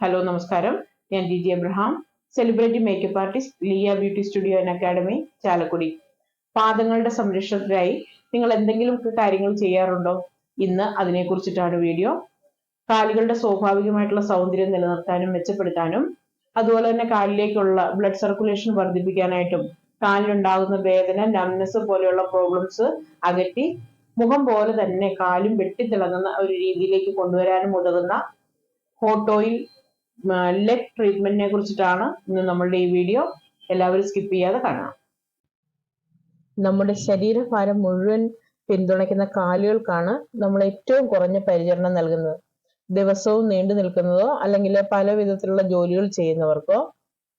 Hello നമസ്കാരം. ഞാൻ D G Abraham celebrity makeup artist Liya beauty studio and academy Chalakudy. പാദങ്ങളുടെ സംരക്ഷണത്തിനായി നിങ്ങൾ എന്തെങ്കിലും കാര്യങ്ങൾ ചെയ്യാറുണ്ടോ? ഇന്ന് അതിനെക്കുറിച്ചിട്ടാണ് വീഡിയോ. കാലുകളുടെ സ്വാഭാവികമായിട്ടുള്ള സൗന്ദര്യം നിലനിർത്താനും മെച്ചപ്പെടുത്താനും അതുപോലെ തന്നെ കാലിലേക്കുള്ള ബ്ലഡ് സർക്കുലേഷൻ വർദ്ധിപ്പിക്കാനായിട്ടും കാലിലുണ്ടാകുന്ന വേദന നംനെസ് പോലെയുള്ള പ്രോബ്ലംസ് അകറ്റി മുഖം പോലെ തന്നെ കാലും വെട്ടിത്തിളങ്ങുന്ന ഒരു രീതിയിലേക്ക് കൊണ്ടുവരാനും ഉതകുന്ന ഹോട്ട് ഓയിൽ ലെഗ് ട്രീറ്റ്മെന്റിനെ കുറിച്ചിട്ടാണ് ഇന്ന് നമ്മളുടെ ഈ വീഡിയോ എല്ലാവരും സ്കിപ്പ് ചെയ്യാതെ കാണാം. നമ്മുടെ ശരീരഭാരം മുഴുവൻ പിന്തുണയ്ക്കുന്ന കാലുകൾക്കാണ് നമ്മൾ ഏറ്റവും കുറഞ്ഞ പരിചരണം നൽകുന്നത്. ദിവസവും നീണ്ടു നിൽക്കുന്നതോ അല്ലെങ്കിൽ പല വിധത്തിലുള്ള ജോലികൾ ചെയ്യുന്നവർക്കോ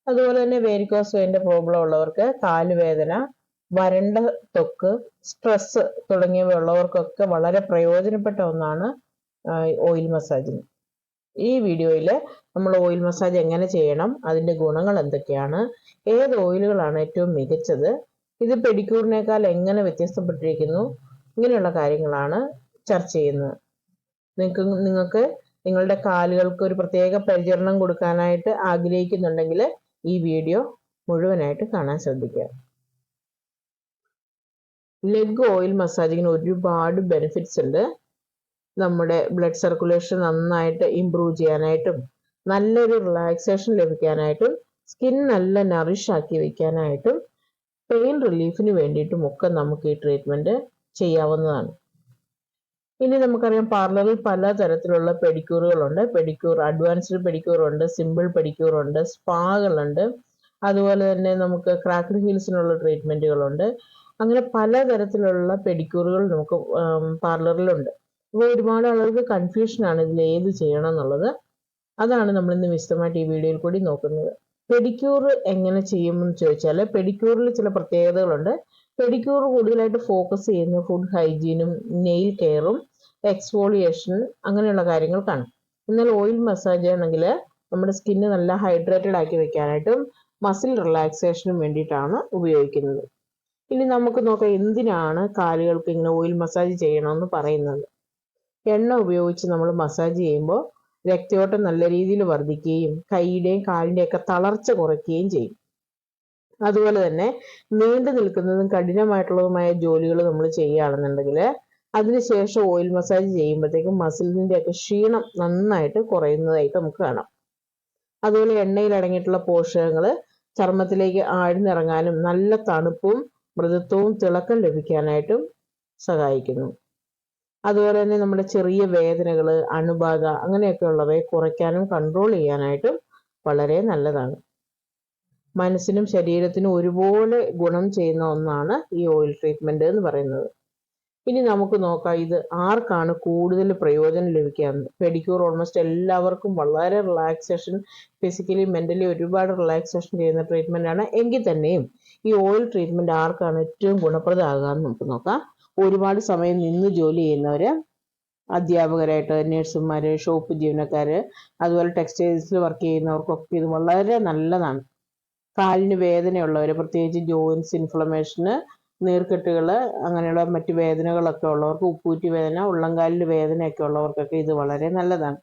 അതുപോലെ തന്നെ വേരിക്കോസ് വെയിന്റെ പ്രോബ്ലം ഉള്ളവർക്ക് കാലുവേദന വരണ്ട തൊക്ക് സ്ട്രെസ് തുടങ്ങിയവ ഉള്ളവർക്കൊക്കെ വളരെ പ്രയോജനപ്പെട്ട ഒന്നാണ് ഓയിൽ മസാജിങ് ഈ വീഡിയോയിൽ നമ്മൾ ഓയിൽ മസാജ് എങ്ങനെ ചെയ്യണം അതിന്റെ ഗുണങ്ങൾ എന്തൊക്കെയാണ് ഏത് ഓയിലുകളാണ് ഏറ്റവും മികച്ചത് ഇത് പെഡിക്യൂറിനേക്കാൾ എങ്ങനെ വ്യത്യസ്തപ്പെട്ടിരിക്കുന്നു ഇങ്ങനെയുള്ള കാര്യങ്ങളാണ് ചർച്ച ചെയ്യുന്നത്. നിങ്ങൾക്ക് നിങ്ങൾക്ക് നിങ്ങളുടെ കാലുകൾക്ക് ഒരു പ്രത്യേക പരിചരണം കൊടുക്കാനായിട്ട് ആഗ്രഹിക്കുന്നുണ്ടെങ്കിൽ ഈ വീഡിയോ മുഴുവനായിട്ട് കാണാൻ ശ്രദ്ധിക്കുക. ലെഗ് ഓയിൽ മസാജിങ്ങിന് ഒരുപാട് ബെനിഫിറ്റ്സ് ഉണ്ട്. നമ്മുടെ ബ്ലഡ് സർക്കുലേഷൻ നന്നായിട്ട് ഇമ്പ്രൂവ് ചെയ്യാനായിട്ടും നല്ലൊരു റിലാക്സേഷൻ ലഭിക്കാനായിട്ടും സ്കിൻ നല്ല നറിഷ് ആക്കി വെക്കാനായിട്ടും പെയിൻ റിലീഫിന് വേണ്ടിയിട്ടും ഒക്കെ നമുക്ക് ഈ ട്രീറ്റ്മെന്റ് ചെയ്യാവുന്നതാണ്. ഇനി നമുക്കറിയാം പാർലറിൽ പല തരത്തിലുള്ള പെഡിക്യൂറുകളുണ്ട് പെഡിക്യൂർ അഡ്വാൻസ്ഡ് പെഡിക്യൂർ ഉണ്ട് സിമ്പിൾ പെഡിക്യൂർ ഉണ്ട് സ്പാകളുണ്ട് അതുപോലെ തന്നെ നമുക്ക് ക്രാക്ഡ് ഹീൽസിനുള്ള ട്രീറ്റ്മെന്റുകളുണ്ട് അങ്ങനെ പല തരത്തിലുള്ള പെഡിക്യൂറുകൾ നമുക്ക് പാർലറിലുണ്ട് ഒരുപാട് ആളുകൾക്ക് കൺഫ്യൂഷനാണ് ഇതിൽ ഏത് ചെയ്യണം എന്നുള്ളത്. അതാണ് നമ്മൾ ഇന്ന് വിശദമായിട്ട് ഈ വീഡിയോയിൽ കൂടി നോക്കുന്നത്. പെഡിക്യൂർ എങ്ങനെ ചെയ്യുമെന്ന് ചോദിച്ചാൽ പെഡിക്യൂറിൽ ചില പ്രത്യേകതകളുണ്ട്. പെഡിക്യൂർ കൂടുതലായിട്ട് ഫോക്കസ് ചെയ്യുന്ന ഫുഡ് ഹൈജീനും നെയിൽ കെയറും എക്സ്ഫോളിയേഷൻ അങ്ങനെയുള്ള കാര്യങ്ങൾക്കാണ് എന്നാൽ ഓയിൽ മസാജ് ആണെങ്കിൽ നമ്മുടെ സ്കിന്ന് നല്ല ഹൈഡ്രേറ്റഡ് ആക്കി വെക്കാനായിട്ടും മസിൽ റിലാക്സേഷനും വേണ്ടിയിട്ടാണ് ഉപയോഗിക്കുന്നത്. ഇനി നമുക്ക് നോക്കാം എന്തിനാണ് കാലുകൾക്ക് ഇങ്ങനെ ഓയിൽ മസാജ് ചെയ്യണമെന്ന് പറയുന്നത്. എണ്ണ ഉപയോഗിച്ച് നമ്മൾ മസാജ് ചെയ്യുമ്പോൾ രക്തയോട്ടം നല്ല രീതിയിൽ വർദ്ധിക്കുകയും കൈയുടെയും കാലിന്റെയും ഒക്കെ തളർച്ച കുറയ്ക്കുകയും ചെയ്യും. അതുപോലെ തന്നെ നീണ്ടു നിൽക്കുന്നതും കഠിനമായിട്ടുള്ളതുമായ ജോലികൾ നമ്മൾ ചെയ്യുകയാണെന്നുണ്ടെങ്കിൽ അതിനുശേഷം ഓയിൽ മസാജ് ചെയ്യുമ്പോഴത്തേക്കും മസിലിന്റെ ഒക്കെ ക്ഷീണം നന്നായിട്ട് കുറയുന്നതായിട്ട് നമുക്ക് കാണാം. അതുപോലെ എണ്ണയിൽ അടങ്ങിയിട്ടുള്ള പോഷകങ്ങൾ ചർമ്മത്തിലേക്ക് ആഴ്ന്നിറങ്ങാനും നല്ല തണുപ്പും മൃദുത്വവും തിളക്കം ലഭിക്കാനായിട്ടും സഹായിക്കുന്നു. അതുപോലെ തന്നെ നമ്മുടെ ചെറിയ വേദനകൾ അണുബാധ അങ്ങനെയൊക്കെ ഉള്ളവയെ കുറയ്ക്കാനും കൺട്രോൾ ചെയ്യാനായിട്ടും വളരെ നല്ലതാണ്. മനസ്സിനും ശരീരത്തിനും ഒരുപോലെ ഗുണം ചെയ്യുന്ന ഒന്നാണ് ഈ ഓയിൽ ട്രീറ്റ്മെന്റ് എന്ന് പറയുന്നത്. ഇനി നമുക്ക് നോക്കാം ഇത് ആർക്കാണ് കൂടുതൽ പ്രയോജനം ലഭിക്കാൻ പെഡിക്യൂർ ഓൾമോസ്റ്റ് എല്ലാവർക്കും വളരെ റിലാക്സേഷൻ ഫിസിക്കലി മെന്റലി ഒരുപാട് റിലാക്സേഷൻ ചെയ്യുന്ന ട്രീറ്റ്മെന്റ് ആണ്. എങ്കിൽ തന്നെയും ഈ ഓയിൽ ട്രീറ്റ്മെന്റ് ആർക്കാണ് ഏറ്റവും ഗുണപ്രദമാകുക എന്ന് നമുക്ക് നോക്കാം. ഒരുപാട് സമയം നിന്ന് ജോലി ചെയ്യുന്നവർ അധ്യാപകരായിട്ട് നേഴ്സുമാർ ഷോപ്പ് ജീവനക്കാർ അതുപോലെ ടെക്സ്റ്റൈൽസിൽ വർക്ക് ചെയ്യുന്നവർക്കൊക്കെ ഇത് വളരെ നല്ലതാണ്. കാലിന് വേദനയുള്ളവർ പ്രത്യേകിച്ച് ജോയിൻസ് ഇൻഫ്ലമേഷന് നീർക്കെട്ടുകൾ അങ്ങനെയുള്ള മറ്റ് വേദനകളൊക്കെ ഉള്ളവർക്ക് ഉപ്പൂറ്റി വേദന ഉള്ളംകാലിൽ വേദനയൊക്കെ ഉള്ളവർക്കൊക്കെ ഇത് വളരെ നല്ലതാണ്.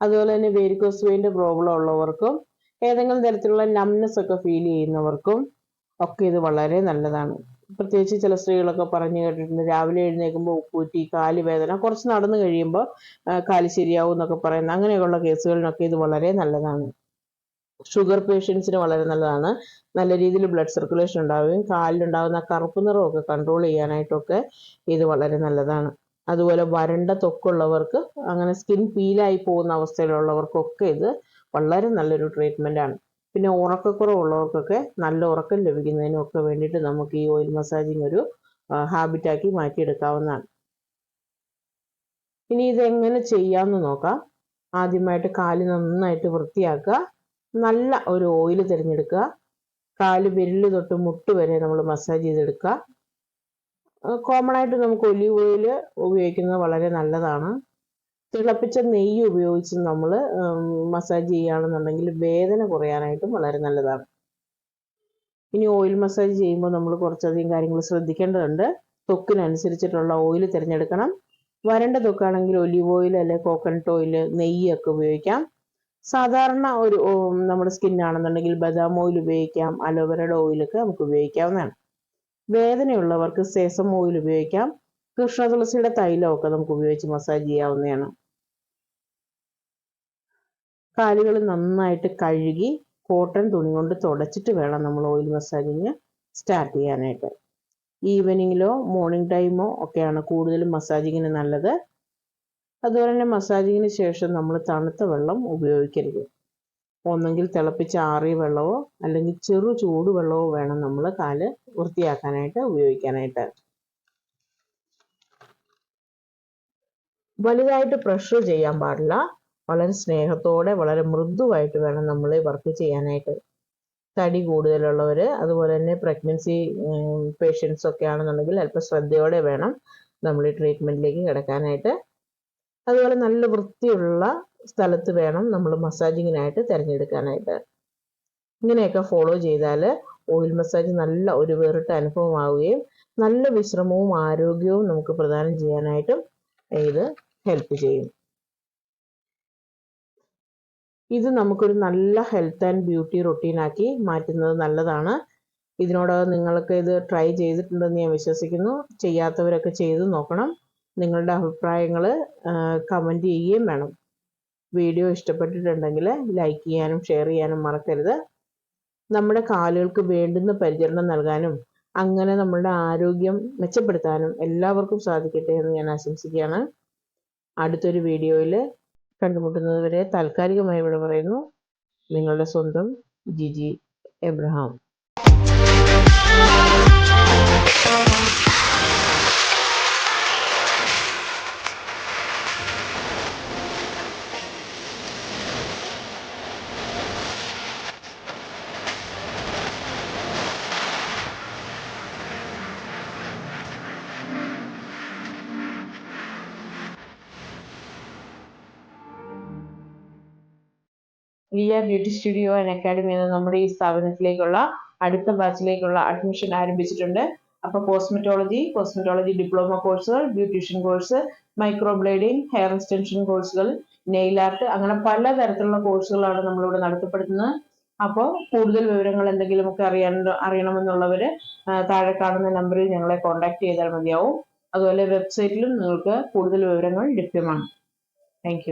അതുപോലെ തന്നെ വേരിക്കോസ് വെയിന്റെ പ്രോബ്ലം ഉള്ളവർക്കും ഏതെങ്കിലും തരത്തിലുള്ള നംനെസ് ഒക്കെ ഫീൽ ചെയ്യുന്നവർക്കും ഒക്കെ ഇത് വളരെ നല്ലതാണ്. പ്രത്യേകിച്ച് ചില സ്ത്രീകളൊക്കെ പറഞ്ഞു കേട്ടിട്ടുണ്ട്. രാവിലെ എഴുന്നേൽക്കുമ്പോൾ ഉപ്പൂറ്റി കാൽ വേദന കുറച്ച് നടന്നു കഴിയുമ്പോൾ കാൽ ശരിയാവും എന്നൊക്കെ പറയുന്ന അങ്ങനെയുള്ള കേസുകളിനൊക്കെ ഇത് വളരെ നല്ലതാണ്. ഷുഗർ പേഷ്യൻസിന് വളരെ നല്ലതാണ്. നല്ല രീതിയിൽ ബ്ലഡ് സർക്കുലേഷൻ ഉണ്ടാവുകയും കാലിലുണ്ടാകുന്ന കറുപ്പ് നിറമൊക്കെ കൺട്രോൾ ചെയ്യാനായിട്ടൊക്കെ ഇത് വളരെ നല്ലതാണ്. അതുപോലെ വരണ്ട തൊക്കുള്ളവർക്ക് അങ്ങനെ സ്കിൻ പീലായി പോകുന്ന അവസ്ഥയിലുള്ളവർക്കൊക്കെ ഇത് വളരെ നല്ലൊരു ട്രീറ്റ്മെന്റ് ആണ്. പിന്നെ ഉറക്കക്കുറവുള്ളവർക്കൊക്കെ നല്ല ഉറക്കം ലഭിക്കുന്നതിനും ഒക്കെ വേണ്ടിയിട്ട് നമുക്ക് ഈ ഓയിൽ മസാജിങ് ഒരു ഹാബിറ്റാക്കി മാറ്റിയെടുക്കാവുന്നതാണ്. ഇനി ഇതെങ്ങനെ ചെയ്യാമെന്ന് നോക്കാം. ആദ്യമായിട്ട് കാൽ നന്നായിട്ട് വൃത്തിയാക്കുക. നല്ല ഒരു ഓയിൽ തിരഞ്ഞെടുക്കുക. കാൽ വിരൽ തൊട്ട് മുട്ട് വരെ നമ്മൾ മസാജ് ചെയ്തെടുക്കുക. കോമൺ ആയിട്ട് നമുക്ക് ഒലിവ് ഓയിൽ ഉപയോഗിക്കുന്നത് വളരെ നല്ലതാണ്. തിളപ്പിച്ച നെയ്യ് ഉപയോഗിച്ച് നമ്മൾ മസാജ് ചെയ്യുകയാണെന്നുണ്ടെങ്കിൽ വേദന കുറയാനായിട്ടും വളരെ നല്ലതാണ്. ഇനി ഓയിൽ മസാജ് ചെയ്യുമ്പോൾ നമ്മൾ കുറച്ചധികം കാര്യങ്ങൾ ശ്രദ്ധിക്കേണ്ടതുണ്ട്. തൊക്കിനനുസരിച്ചിട്ടുള്ള ഓയിൽ തിരഞ്ഞെടുക്കണം. വരണ്ട ത്വക്കാണെങ്കിൽ ഒലിവ് ഓയിൽ അല്ലെങ്കിൽ കോക്കനട്ട് ഓയിൽ നെയ്യൊക്കെ ഉപയോഗിക്കാം. സാധാരണ ഒരു നമ്മുടെ സ്കിന്നാണെന്നുണ്ടെങ്കിൽ ബദാം ഓയിൽ ഉപയോഗിക്കാം. അലോവേരയുടെ ഓയിലൊക്കെ നമുക്ക് ഉപയോഗിക്കാവുന്നതാണ്. വേദനയുള്ളവർക്ക് സേസം ഓയിൽ ഉപയോഗിക്കാം. കൃഷ്ണതുളസിയുടെ തൈലമൊക്കെ നമുക്ക് ഉപയോഗിച്ച് മസാജ് ചെയ്യാവുന്നതാണ്. കാലുകൾ നന്നായിട്ട് കഴുകി കോട്ടൺ തുണി കൊണ്ട് തുടച്ചിട്ട് വേണം നമ്മൾ ഓയിൽ മസാജിങ് സ്റ്റാർട്ട് ചെയ്യാനായിട്ട്. ഈവനിങ്ങിലോ മോർണിംഗ് ടൈമോ ഒക്കെയാണ് കൂടുതലും മസാജിങ്ങിന് നല്ലത്. അതുപോലെ തന്നെ മസാജിങ്ങിന് ശേഷം നമ്മൾ തണുത്ത വെള്ളം ഉപയോഗിക്കരുത്. ഒന്നെങ്കിൽ തിളപ്പിച്ച ആറിയ വെള്ളമോ അല്ലെങ്കിൽ ചെറു ചൂടുവെള്ളമോ വേണം നമ്മൾ കാൽ വൃത്തിയാക്കാനായിട്ട് ഉപയോഗിക്കാനായിട്ട്. വലുതായിട്ട് പ്രഷർ ചെയ്യാൻ പാടില്ല. വളരെ സ്നേഹത്തോടെ വളരെ മൃദുവായിട്ട് വേണം നമ്മൾ വർക്ക് ചെയ്യാനായിട്ട്. തടി കൂടുതലുള്ളവർ അതുപോലെ തന്നെ പ്രഗ്നൻസി പേഷ്യൻസ് ഒക്കെ ആണെന്നുണ്ടെങ്കിൽ അല്പം ശ്രദ്ധയോടെ വേണം നമ്മൾ ഈ ട്രീറ്റ്മെന്റിലേക്ക് കിടക്കാനായിട്ട്. അതുപോലെ നല്ല വൃത്തിയുള്ള സ്ഥലത്ത് വേണം നമ്മൾ മസാജിങ്ങിനായിട്ട് തിരഞ്ഞെടുക്കാനായിട്ട്. ഇങ്ങനെയൊക്കെ ഫോളോ ചെയ്താൽ ഓയിൽ മസാജ് നല്ല ഒരു വേറിട്ട അനുഭവമാവുകയും നല്ല വിശ്രമവും ആരോഗ്യവും നമുക്ക് പ്രദാനം ചെയ്യാനായിട്ടും ഇത് ഹെൽപ്പ് ചെയ്യും. ഇത് നമുക്കൊരു നല്ല ഹെൽത്ത് ആൻഡ് ബ്യൂട്ടി റൊട്ടീനാക്കി മാറ്റുന്നത് നല്ലതാണ്. ഇതിനോടകം നിങ്ങൾക്ക് ഇത് ട്രൈ ചെയ്തിട്ടുണ്ടെന്ന് ഞാൻ വിശ്വസിക്കുന്നു. ചെയ്യാത്തവരൊക്കെ ചെയ്ത് നോക്കണം. നിങ്ങളുടെ അഭിപ്രായങ്ങൾ കമന്റ് ചെയ്യുകയും വേണം. വീഡിയോ ഇഷ്ടപ്പെട്ടിട്ടുണ്ടെങ്കിൽ ലൈക്ക് ചെയ്യാനും ഷെയർ ചെയ്യാനും മറക്കരുത്. നമ്മുടെ കാലുകൾക്ക് വേണ്ടുന്ന പരിചരണം നൽകാനും അങ്ങനെ നമ്മളുടെ ആരോഗ്യം മെച്ചപ്പെടുത്താനും എല്ലാവർക്കും സാധിക്കട്ടെ എന്ന് ഞാൻ ആശംസിക്കുകയാണ്. അടുത്തൊരു വീഡിയോയിൽ കണ്ടുമുട്ടുന്നത് വരെ താൽക്കാലികമായി ഇവിടെ പറയുന്നു. നിങ്ങളുടെ സ്വന്തം Giji Abraham. Riya beauty studio and academy എന്ന നമ്മുടെ ഈ സ്ഥാപനത്തിലേക്കുള്ള അടുത്ത ബാച്ചിലേക്കുള്ള അഡ്മിഷൻ ആരംഭിച്ചിട്ടുണ്ട്. അപ്പോൾ കോസ്മെറ്റോളജി കോസ്മെറ്റോളജി ഡിപ്ലോമ കോഴ്സുകൾ beautician course microblading hair extension കോഴ്സുകൾ നെയിൽ ആർട്ട് അങ്ങനെ പല തരത്തിലുള്ള കോഴ്സുകളാണ് നമ്മളിവിടെ നടത്തപ്പെടുന്നത്. അപ്പോൾ കൂടുതൽ വിവരങ്ങൾ എന്തെങ്കിലുമൊക്കെ അറിയാൻ അറിയണമെന്നുള്ളവർ താഴെ കാണുന്ന നമ്പറിൽ ഞങ്ങളെ കോൺടാക്ട് ചെയ്താൽ മതിയാവും. അതുപോലെ വെബ്സൈറ്റിലും നിങ്ങൾക്ക് കൂടുതൽ വിവരങ്ങൾ ലഭ്യമാണ്. താങ്ക്